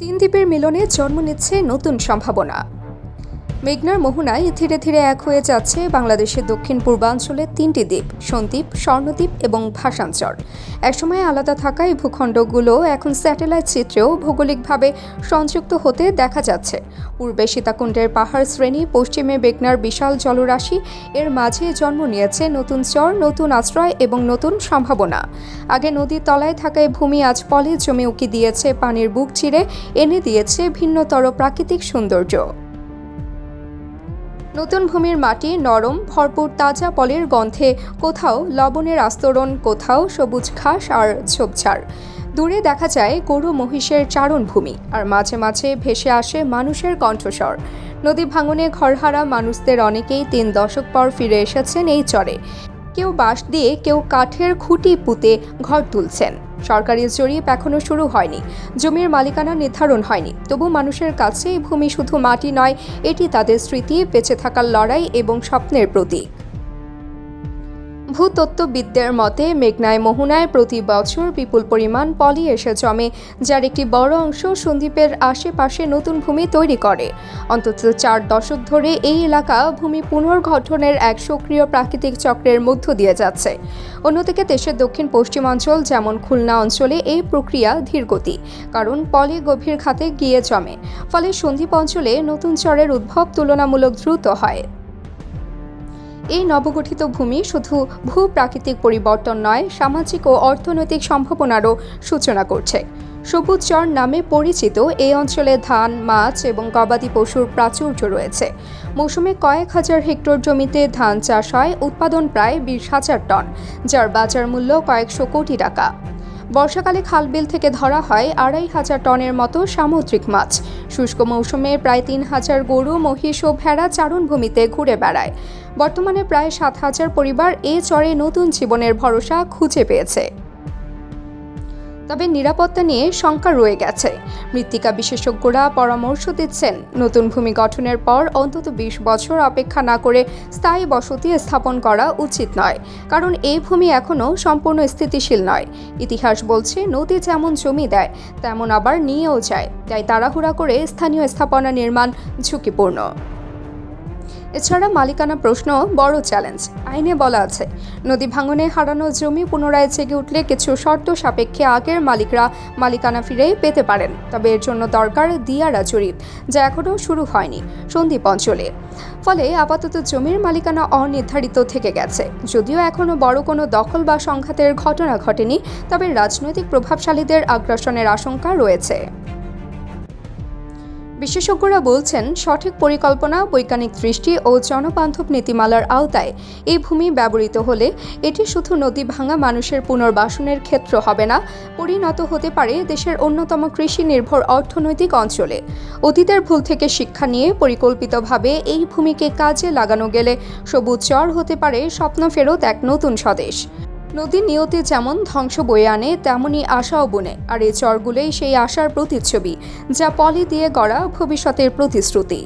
তিন দ্বীপের মিলনে জন্ম নিচ্ছে নতুন সম্ভাবনা। মেঘনার মোহনায় ধীরে ধীরে এক হয়ে যাচ্ছে বাংলাদেশের দক্ষিণ পূর্বাঞ্চলের তিনটি দ্বীপ, সন্দ্বীপ, স্বর্ণদ্বীপ এবং ভাষাঞ্চর একসময় আলাদা থাকা এই ভূখণ্ডগুলো এখন স্যাটেলাইট চিত্রেও ভৌগোলিকভাবে সংযুক্ত হতে দেখা যাচ্ছে। পূর্বে সীতাকুণ্ডের পাহাড় শ্রেণি, পশ্চিমে মেঘনার বিশাল জলরাশি, এর মাঝে জন্ম নিয়েছে নতুন চর, নতুন আশ্রয় এবং নতুন সম্ভাবনা। আগে নদীর তলায় থাকা এই ভূমি আজ পলে জমে উকি দিয়েছে, পানির বুক চিরে এনে দিয়েছে ভিন্নতর প্রাকৃতিক সৌন্দর্য। নতুন ভূমির মাটি নরম, ভরপুর তাজা পলের গন্ধে কোথাও লবণের আস্তরণ, কোথাও সবুজ ঘাস আর ঝোপঝাড়। দূরে দেখা যায় গরু মহিষের চারণ ভূমি আর মাঝে মাঝে ভেসে আসে মানুষের কণ্ঠস্বর। নদী ভাঙনে ঘরহারা মানুষদের অনেকেই তিন দশক পর ফিরে এসেছেন এই চরে। কেউ বাঁশ দিয়ে, কেউ কাঠের খুঁটি পুঁতে ঘর তুলছেন। সরকারি জরিপ এখনও শুরু হয়নি। জমির মালিকানা নির্ধারণ হয়নি। তবু মানুষের কাছে এই ভূমি শুধু মাটি নয়, এটি তাদের স্মৃতি, বেঁচে থাকার লড়াই এবং স্বপ্নের প্রতীক। ভূতত্ত্ববিদদের মতে, মেঘনায় মোহনায় প্রতি বছর বিপুল পরিমাণ পলি এসে জমে, যার একটি বড় অংশ সন্দ্বীপের আশেপাশে নতুন ভূমি তৈরি করে। অন্তত চার দশক ধরে এই এলাকা ভূমি পুনর্গঠনের এক সক্রিয় প্রাকৃতিক চক্রের মধ্য দিয়ে যাচ্ছে। অন্যদিকে দেশের দক্ষিণ পশ্চিমাঞ্চল যেমন খুলনা অঞ্চলে এই প্রক্রিয়া ধীরগতি, কারণ পলি গভীর খাতে গিয়ে জমে। ফলে সন্দ্বীপ অঞ্চলে নতুন চরের উদ্ভব তুলনামূলক দ্রুত হয়। এই নবগঠিত ভূমি শুধু ভূ প্রাকৃতিক পরিবর্তন নয়, সামাজিক ও অর্থনৈতিক সম্ভাবনারও সূচনা করছে। সবুজ চর নামে পরিচিত এই অঞ্চলে ধান, মাছ এবং গবাদি পশুর প্রাচুর্য রয়েছে। মৌসুমে কয়েক হাজার হেক্টর জমিতে ধান চাষ হয়, উৎপাদন প্রায় বিশ হাজার টন, যার বাজার মূল্য কয়েকশো কোটি টাকা। বর্ষাকালে খালবিল থেকে ধরা হয় আড়াই হাজার টনের মতো সামুদ্রিক মাছ। শুষ্ক মৌসুমে প্রায় তিন হাজার গরু, মহিষ ও ভেড়া চারণভূমিতে ঘুরে বেড়ায়। বর্তমানে প্রায় সাত হাজার পরিবার এ চরে নতুন জীবনের ভরসা খুঁজে পেয়েছে। তবে নিরাপত্তা নিয়ে শঙ্কা রয়ে গেছে। মৃত্তিকা বিশেষজ্ঞরা পরামর্শ দিচ্ছেন, নতুন ভূমি গঠনের পর অন্তত বিশ বছর অপেক্ষা না করে স্থায়ী বসতি স্থাপন করা উচিত নয়, কারণ এই ভূমি এখনও সম্পূর্ণ স্থিতিশীল নয়। ইতিহাস বলছে, নদী যেমন জমি দেয়, তেমন আবার নিয়েও যায়, তাই তাড়াহুড়া করে স্থানীয় স্থাপনা নির্মাণ ঝুঁকিপূর্ণ। এছাড়া মালিকানা প্রশ্ন বড় চ্যালেঞ্জ। আইনে বলা আছে, নদী ভাঙনে হারানো জমি পুনরায় জেগে উঠলে কিছু শর্ত সাপেক্ষে আগের মালিকরা মালিকানা ফিরে পেতে পারেন, তবে এর জন্য দরকার দিয়ারা জরিপ যা এখনও শুরু হয়নি সন্দ্বীপ অঞ্চলে। ফলে আপাতত জমির মালিকানা অনির্ধারিত থেকে গেছে। যদিও এখনও বড় কোনো দখল বা সংঘাতের ঘটনা ঘটেনি, তবে রাজনৈতিক প্রভাবশালীদের আগ্রাসনের আশঙ্কা রয়েছে। বিশেষজ্ঞরা বলছেন, সঠিক পরিকল্পনা, বৈজ্ঞানিক দৃষ্টি ও জনবান্ধব নীতিমালার আওতায় এই ভূমি ব্যবহৃত হলে এটি শুধু নদী ভাঙা মানুষের পুনর্বাসনের ক্ষেত্র হবে না, পরিণত হতে পারে দেশের অন্যতম কৃষি নির্ভর অর্থনৈতিক অঞ্চলে। অতীতের ভুল থেকে শিক্ষা নিয়ে পরিকল্পিতভাবে এই ভূমিকে কাজে লাগানো গেলে সবুজ চর হতে পারে স্বপ্ন ফেরত এক নতুন স্বদেশ। নদীর নিয়তে যেমন ধ্বংস বয়ে আনে তেমনই আশাও বনে। আর এই চরগুলোই সেই আশার প্রতিচ্ছবি, যা পলি দিয়ে গড়া ভবিষ্যতের প্রতিশ্রুতি।